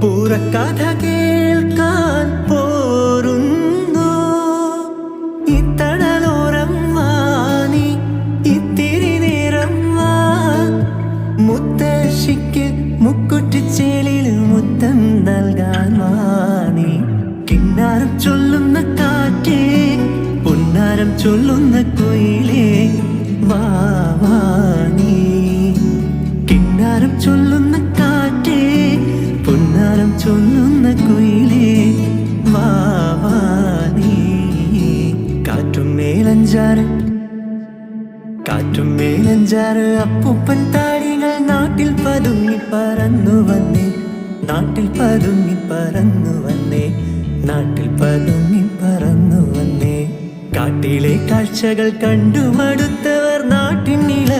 പൂരക്കഥ കേൾക്കാൻ പോരുന്നു. ഇത്തണലോരം വാനി ഇത്തിരി നേരം വാ. മുത്തശ്ശിക്ക് മുക്കുറ്റിച്ചേലിൽ മുത്തം നൽകാൻ വാനി കിണ്ണാരം ചൊല്ലുന്ന കാറ്റേ പൊന്നാരം ചൊല്ലുന്ന കൊയിലേ വാ മേലഞ്ചാറ്. കാറ്റും മേലഞ്ചാറ്. അപ്പൂപ്പൻ താടികൾ നാട്ടിൽ പതുങ്ങി പറന്നു വന്നേ. നാട്ടിൽ പതുങ്ങി പറന്നു വന്നേ. നാട്ടിൽ പതുങ്ങി പറന്നു വന്നേ. കാട്ടിലെ കാഴ്ചകൾ കണ്ടു മടുത്തവർ നാട്ടിൻ കൊണ്ടു